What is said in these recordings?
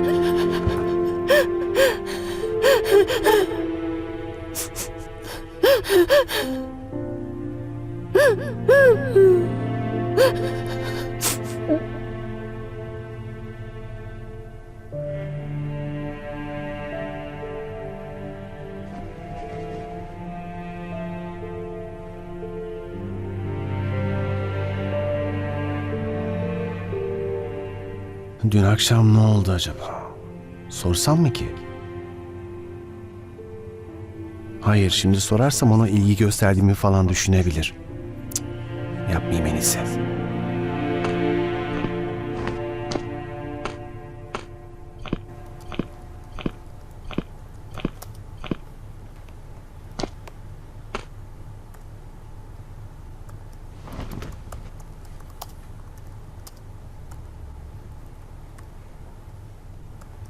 何? Dün akşam ne oldu acaba? Sorsam mı ki? Hayır, şimdi sorarsam ona ilgi gösterdiğimi falan düşünebilir. Cık, yapmayayım en iyisi.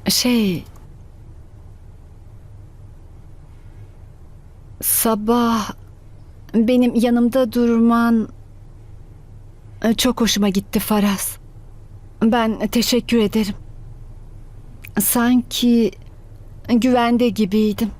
Şey... Sabah benim yanımda durman e, çok hoşuma gitti Faraz. Ben teşekkür ederim. Sanki güvende gibiydim.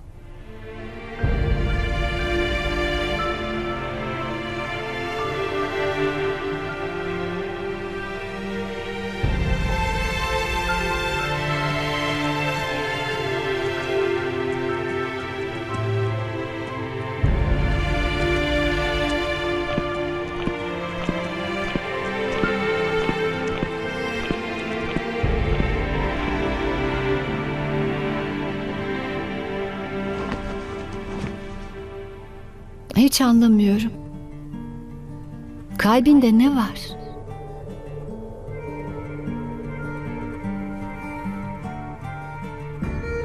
Hiç anlamıyorum. Kalbinde ne var?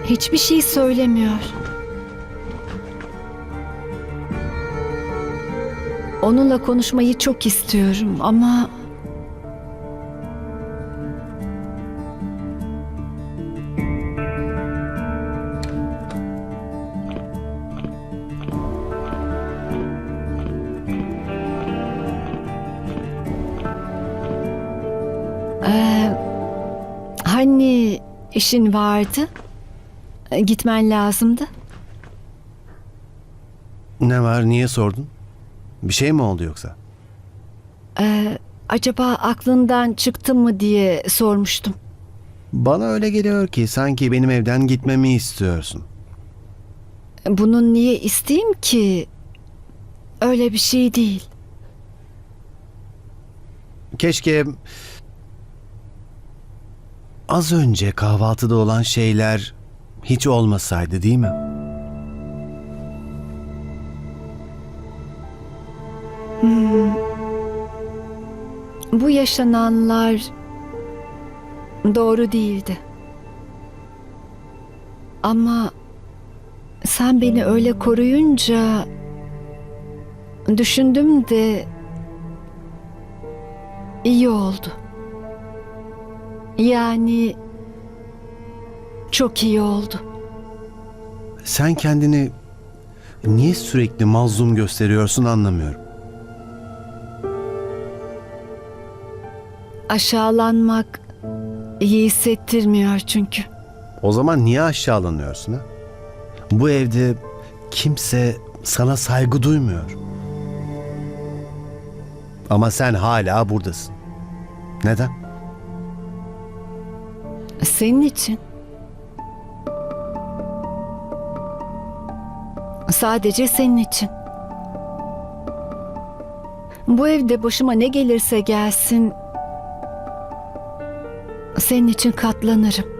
Hiçbir şey söylemiyor. Onunla konuşmayı çok istiyorum ama Ee, hani işin vardı? Ee, Gitmen lazımdı. Ne var, niye sordun? Bir şey mi oldu yoksa? Ee, acaba aklından çıktı mı diye sormuştum. Bana öyle geliyor ki sanki benim evden gitmemi istiyorsun. Bunun niye isteyeyim ki? Öyle bir şey değil. Keşke az önce kahvaltıda olan şeyler hiç olmasaydı değil mi? Bu yaşananlar doğru değildi. Ama sen beni öyle koruyunca düşündüm de iyi oldu. Yani çok iyi oldu. Sen kendini niye sürekli mazlum gösteriyorsun anlamıyorum. Aşağılanmak iyi hissettirmiyor çünkü. O zaman niye aşağılanıyorsun ha? Bu evde kimse sana saygı duymuyor. Ama sen hala buradasın. Neden? Senin için. Sadece senin için. Bu evde başıma ne gelirse gelsin senin için katlanırım.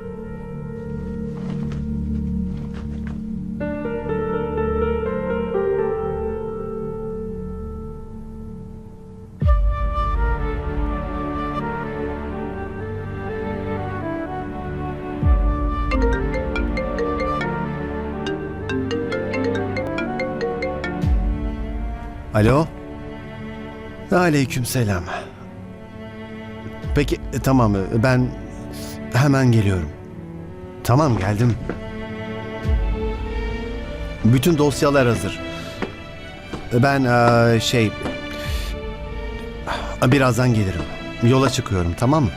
Alo? Aleyküm selam. Peki e, tamam e, ben hemen geliyorum. Tamam geldim. Bütün dosyalar hazır. Ben e, şey birazdan gelirim. Yola çıkıyorum tamam mı?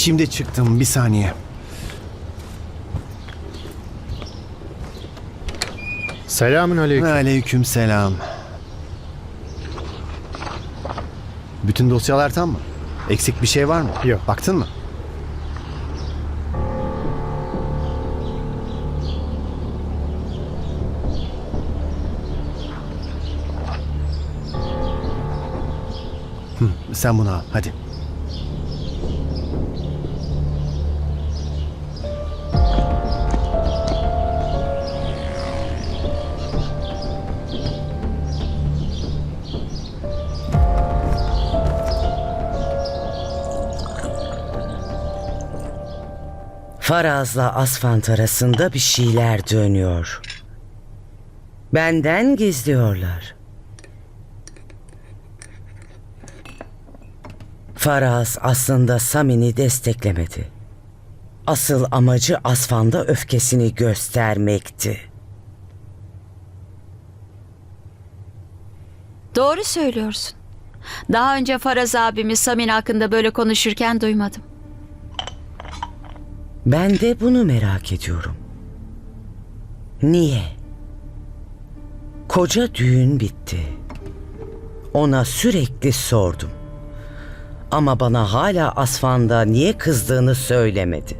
Şimdi çıktım bir saniye. Selamün aleyküm. Aleyküm selam. Bütün dosyalar tam mı? Eksik bir şey var mı? Yok. Baktın mı? Hı, sen bunu al hadi. Faraz'la Asfant arasında bir şeyler dönüyor. Benden gizliyorlar. Faraz aslında Samin'i desteklemedi. Asıl amacı Asfan'da öfkesini göstermekti. Doğru söylüyorsun. Daha önce Faraz abimi Samin hakkında böyle konuşurken duymadım. Ben de bunu merak ediyorum. Niye? Koca düğün bitti. Ona sürekli sordum. Ama bana hala Asfan'da niye kızdığını söylemedi.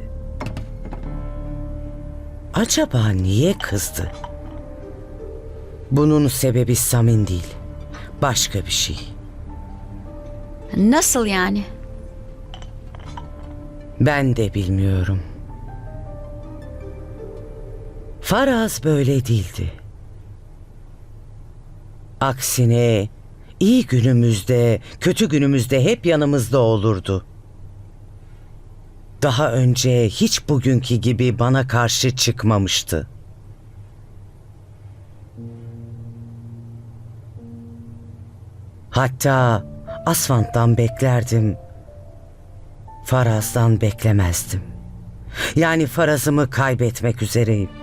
Acaba niye kızdı? Bunun sebebi Samin değil. Başka bir şey. Nasıl yani? Ben de bilmiyorum. Faraz böyle değildi. Aksine iyi günümüzde, kötü günümüzde hep yanımızda olurdu. Daha önce hiç bugünkü gibi bana karşı çıkmamıştı. Hatta Asfant'tan beklerdim. Faraz'dan beklemezdim. Yani Faraz'ımı kaybetmek üzereyim.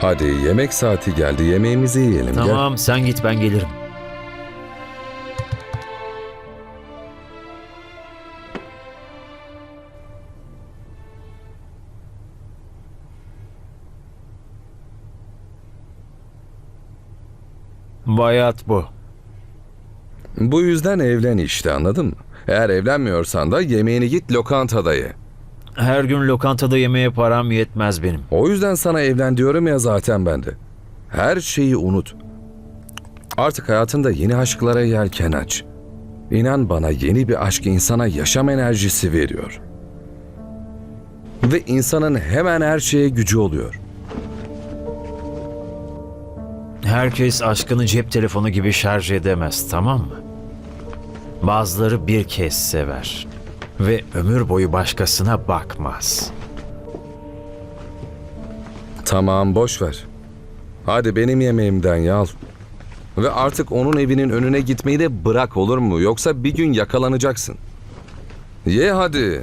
Hadi yemek saati geldi. Yemeğimizi yiyelim. Gel. Tamam sen git ben gelirim. Bayat bu. Bu yüzden evlen işte anladın mı? Eğer evlenmiyorsan da yemeğini git lokantada ye. Her gün lokantada yemeğe param yetmez benim. O yüzden sana evlen diyorum ya zaten ben de. Her şeyi unut. Artık hayatında yeni aşklara yelken aç. İnan bana yeni bir aşk insana yaşam enerjisi veriyor. Ve insanın hemen her şeye gücü oluyor. Herkes aşkını cep telefonu gibi şarj edemez tamam mı? Bazıları bir kez sever ve ömür boyu başkasına bakmaz. Tamam boş ver. Hadi benim yemeğimden ye al. Ve artık onun evinin önüne gitmeyi de bırak olur mu? Yoksa bir gün yakalanacaksın. Ye hadi.